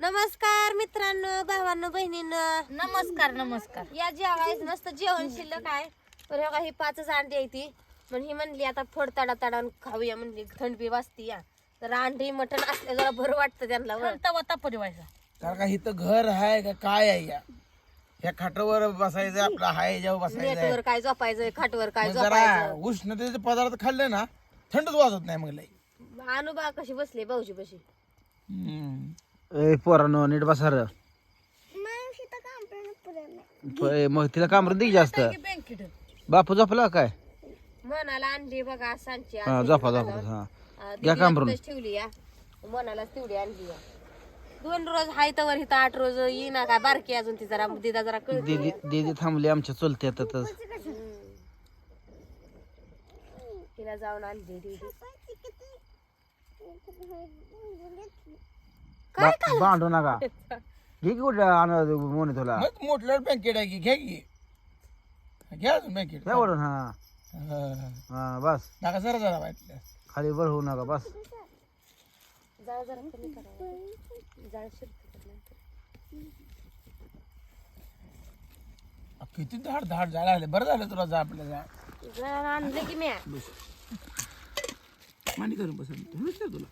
नमस्कार मित्रांनो भावांनो बहिणींनो. नमस्कार नमस्कार. या जेवायच मस्त जेवण शिल्लक आहे. तर बघा ही पाचच अंडी आहे ती. पण ही म्हणली आता फोड तडा तडा खाऊया म्हणली थंडी वाजती या. तर अंडी मटण असल्या जरा बरं वाटतं त्यांना. तवा तापरी व्हायचा कारण का इथं घर आहे का काय आहे या? ह्या खाटावर बसायचं आपलं हाय जेव्हा बसायचं. नेटवर काय झोपायचं खाटवर काय मग जरा झोपायचं? उष्णतेचे पदार्थ खाल्ले ना थंडच वाजत नाही मग लई. अनुबा कशी बसले भाऊजी बशी? हम्म. ए पोरानो नीट बसा रे. प- मग तिला कामरून दे की जास्त. बापू झोपला काय? मनाला आणली बघा सांची. हा झोपा झोपा हा. घ्या कामरून. ठेवली या. मनालाच तेवढी आणली या. दोन रोज हाय तर इथं आठ रोज येईना काय बारकी अजून ती जरा दिदा जरा कळत. दीदी दीदी थांबली आमच्या चुलत्या तर. तिला जाऊन आणली दीदी. भांडू नका. घे की कुठे आणा मोने तुला? मग मोठलं बँकेट आहे की? घ्या की. घ्या अजून बँकेट काय ओढून हा. हा. हा बस. नका जरा जरा वाटलं खाली वर होऊ नका बस. जाळ जरा कमी करा. जाळ शिरते किती धाड धाड झाला आले. बरं झालं तुला जा आपल्याला जरा आणलं की म्या मांडी करून बस. तुला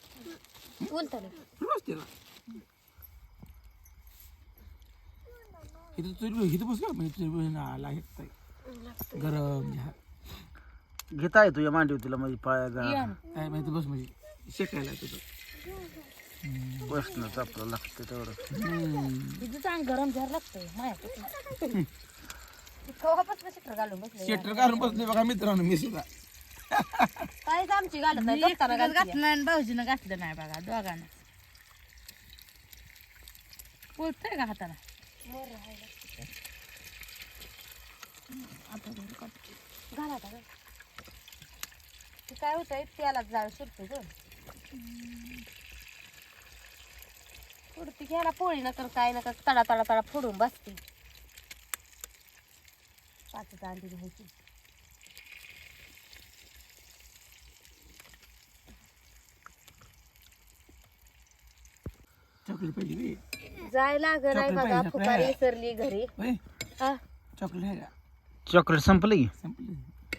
बोलता ना इथं इथं बस का? म्हणजे आला हे. गरम चहा. घेता आहे तुझ्या मांडीवर तिला म्हणजे पायाचा काय माहिती बस म्हणजे. शेकायला तुझं बसणं आपलं लागतं तेवढं. तिथं चांग गरम झालं लागतंय कवापासून शिटर घालून बसले? शेटर घालून बसले बघा मित्रांनो मी सुद्धा. काहीच आमची घालत नाही झोपताना घालते. घातलं आणि भाऊजीनं घातलं नाही बघा दोघांना. का हाताला? घाला आता घाल. ते काय होतंय त्याला जाळ सुटतो ग पुढती घ्यायला पोळी ना तर काय ना तडा तडा तडा फोडून बसते पाच अंडी घ्यायची चॉकलेट पाहिजे बे. जाय लागण आहे चॉकलेट बघा पाहिजे, फुकारी चॉकलेट. विसरली घरी होय हा. चॉकलेट आहे का चॉकलेट संपलं की? संपलं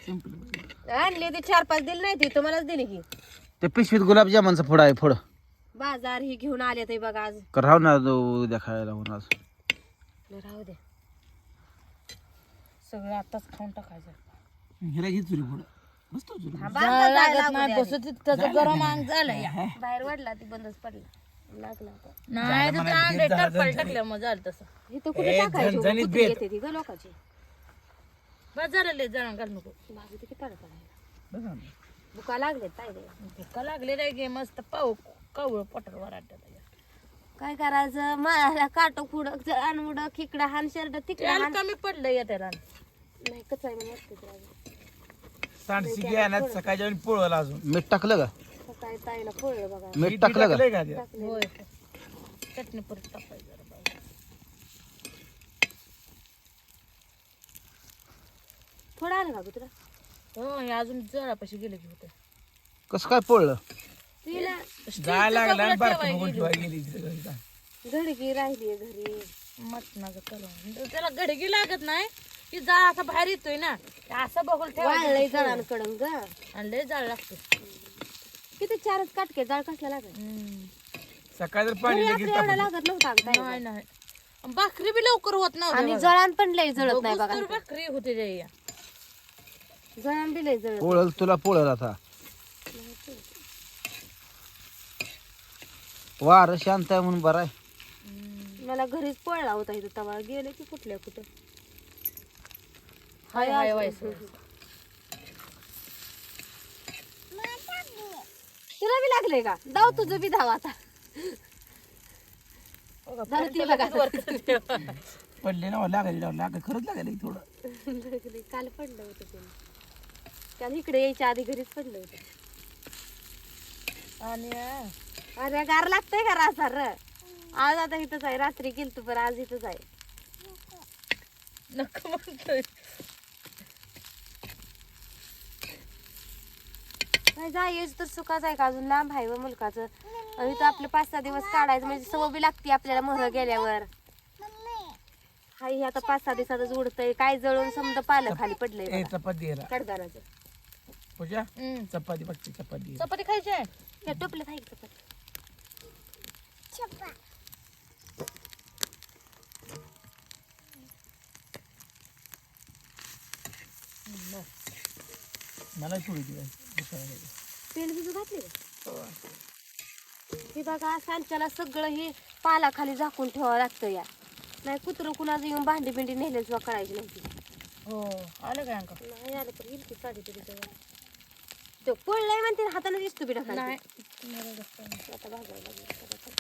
संपलं आणली ती चार पाच दिली नाही ती तुम्हालाच दिली की. ते पिशवीत गुलाबजामानचा फोड आहे फोड. बाजार ही घेऊन आले ते बघा आज. का राहू ना तो उद्या खायला होऊन आज. राहू दे. सगळं आताच खाऊन टाकायचं. हिला घे चुरी पुढं बसतो चुरी थांबा, लागू द्या त्याचं गरम अंग झालं या बाहेर वडला ती बंदच पडला. लागला आता. नाही अंडे टप्पल झालं तसं. इथं कुठे ए, टाकायची? हो? झणझणीत कुत्री बेत. येते ती ग लोकांची? बस झालं लय घाल नको. भाजी किती पडत बघा ना. बुका लागले ताई भुका लागले रे गे मस्त पाऊ कवळ पटर वराट काय करायचं? मला काटो पुढं अनमुड खिकडा हान शर्ट तिकडा हान. कमी पडलं येते नाही कच आहे मी मस्त राहिलं. सांडशी घ्या ना सकाळी पोळवला अजून. मीठ टाकलं का? सकाळी ताईला पोळलं बघा. मीठ टाकलं का? टाकलंय का त्यात? होय. चटणी परत टाकायचं जरा बाजूला. थोडं आलं का ग तुला हो हे अजून जरापाशी गेलं की होतं. कसं काय पोळलं? तिला जायला लागला आणि बारकं बघून ठेवायला गेली तिथं घरी. जा. घडकी राहिली घरी? मटणाचं कलम. त्याला गडगी लागत नाही. की जाळ असा बाहेर येतोय ना. ते असं बघून ठेवायचं वाळलंय जळांकडून ग. आणि लय जाळ लागतो. किती चारच काटके जाळ कसला लागत. सकाळी जर पाणी घरी लगेच आपल्या एवढा लागत नव्हता अगं ताई. नाही नाही. भाकरी बी लवकर होत आणि नव्हती जळान पण लय जळत नाही बघा. भाकरी होते रे या. जळान बी लय जळत पोळल तुला पोळल आता. वार शांत आहे म्हणून बरं आहे. मला घरीच पळला होता इथं तवा गेले की कुठल्या कुठं. हाय हाय व्हायचं तुला बी लागले का? जाऊ तुझं बी धाव आता. झालं ते बघा. पडले ना लागायला लागाय खरंच लागायला थोडं. लागले. काल पडलं होतं ते. काल इकडे यायच्या आधी घरीच पडलं होतं. आणि अरे गार लागतंय का रासार? आज आता इथंच आहे. रात्री गेल तू पण आज इथंच आहे. नको म्हणतोय. जायच तर सुखाच आहे का? अजून लांब आहे व मुलकाचं. आणि इथं आपले पाच सहा दिवस काढायचं म्हणजे सवय बी लागते आपल्याला मोहर गेल्यावर. हाय हे आता पाच सहा दिवसातच उडतंय. काय जळून समजा पालं खाली पडलंय कडदानाचं पूजा? हम्म. चपाती बघते चपाती. चपाती खायची आहे? चपाती? मला सोडी तेल घातले? का हे बघा सांच्याला सगळं हे पाला खाली झाकून ठेवावं लागतं या नाही कुत्रं कुणाचं येऊन भांडी बिंडी किंवा करायची नव्हती. हो आलं काय अंका नाही आलं तर येईल की साडी तरी तेव्हा. तो पडलाय म्हणते हाताने दिसतो बी टाकायला नाही. आता भाजायला लागलं.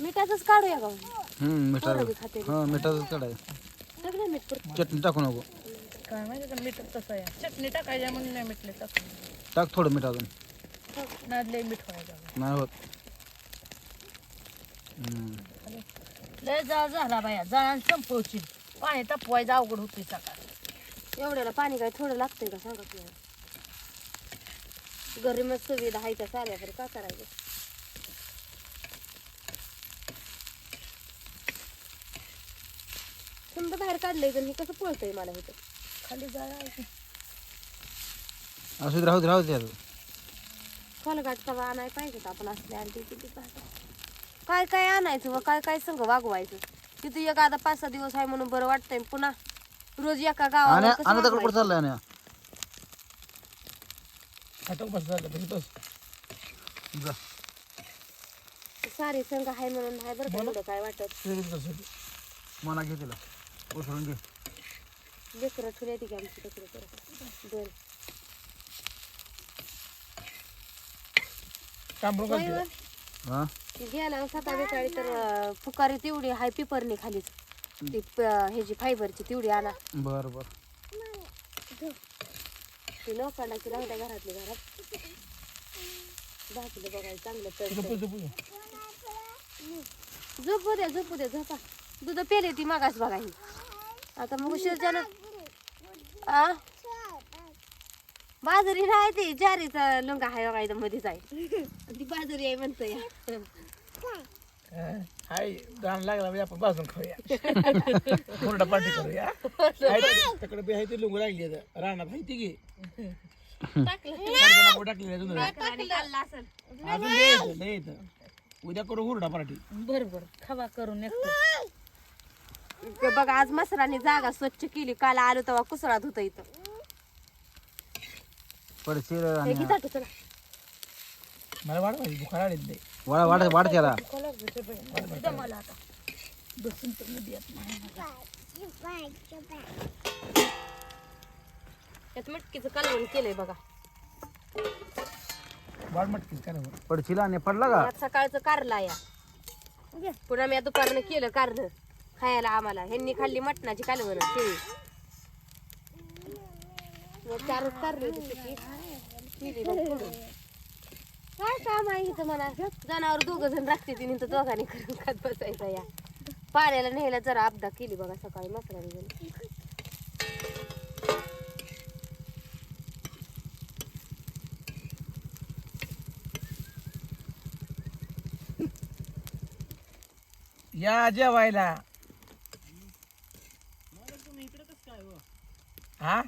मिठाचंच काढूया का मिठाचं खाते? हा सगळं मीठ पुरतं. चटणी टाकू नको. काय माहिती का मीठ कसं आहे. चटणी टाकायच्या म्हणून नाही मीठले टाक टाक थोडं मीठ अजून. नादले मीठ नाही होत. हम्म. लय जाळ झाला बाया जळान संपवची पाणी तापवायचं अवघड होती सकाळ. एवढ्याला पाणी काय थोडं लागतंय का सांगा तुम्हाला घरी मग सुविधा आहे त्या साऱ्या तर का करायचं? समजा बाहेर काढलंय तर हे कसं पळतंय मला हे खाली जाळ आहे. असू दे राहू दे राहू दे आता. फलगाट तवा आणाय पाहिजे का आपण असले आणते किती पाहतो काय काय आणायचं व काय काय संग वागवायचं? तिथे एक आता पाच सहा दिवस आहे म्हणून बरं वाटतंय. पुन्हा रोज एका गावाला कसं कुठं वागवायचं? चाललाय आणि. खाटक बस झालं तरी तोच जा. सारी संघ आहे म्हणून नाही बरं का एवढं काय वाटत? होती? मना घे तिला. उसळून घे. लेकरं ठुल्या ती आमची लेकरं बरं. कांबरून घालते होय, हा? गेला सकाळी सकाळी तर फुकारी तेवढी हाय पिपरनी खालीच. ती प- ह्याची फायबरची तेवढी आणा. बरं बरं. ती लोखंडाची राहिल्या घरातली घरात. भाकरी बघायला चांगलं झोपू तर झोपू घे. झोपू. द्या झोपू द्या झोपा. दूध पेले ती मागास बघा ही. आता मग उशीरच्यानं आ? बाजरी नाही ती जारीचा लुंगा आहे बघा इथं मध्येच आहे. ती बाजरी आहे म्हणतं या हा, हाय गाण लागला म्हणजे आपण भाजून खाऊया. हुरडा पार्टी करूया. हाय तिकडे- बी आहे ती लुंग लागली आता. रानात आहे ती घे अजून. अजून लय येतं, लय येतं. उद्या करू हुरडा पार्टी. बरं बरं खवा करून एकटं ते बघा आज मसराने जागा स्वच्छ केली. काल आलो तेव्हा कुसळात होतं इथं. पडशील हे आणि घे ताटं, चला. मला वाढ पाहिजे बुखार आले ते वाढ वाढ वाढ त्याला. मला आता बसून तर मध्ये येत नाही त्यात मटकीचं कालवण केलंय बघा. वाढ मटकी काय नाही. पडशील आणि पडला का? आज सकाळचं कारला या पुन्हा मी दुपारनं केलं कारलं. खायला आम्हाला. ह्यांनी खाल्ली मटणाची कालवण केळी. चारच होती फोडून. काय काम आहे इथं मला जनावर दोघ जण राखते तिने तर दोघांनी करून खात बसायचा या पाण्याला न्यायला जरा अपदा केली बघा सकाळी मसराने घेऊन या जेवायला हा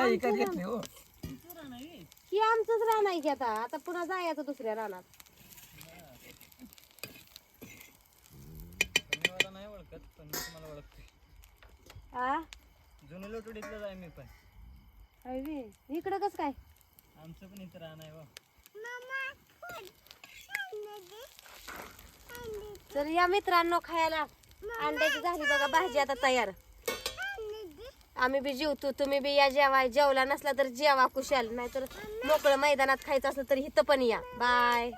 हा इकत घेतले हो. ही आमचंच रान आहे की आता? आता पुन्हा जायचं दुसऱ्या रानात. आ? जुनं लोटुडीतलं आहे मी पण. हाय बे. इकडं कस काय? आमचं पण इथं राहणं आहे बा तर या मित्रांनो खायला अंड्याची झाली बघा भाजी आता तयार. आम्ही बी जेवतो तुम्ही बी या जेवाय. जेवला नसला तर जेवा कुशाल नाहीतर मोकळं मैदानात खायचं असलं तर इथं पण या. बाय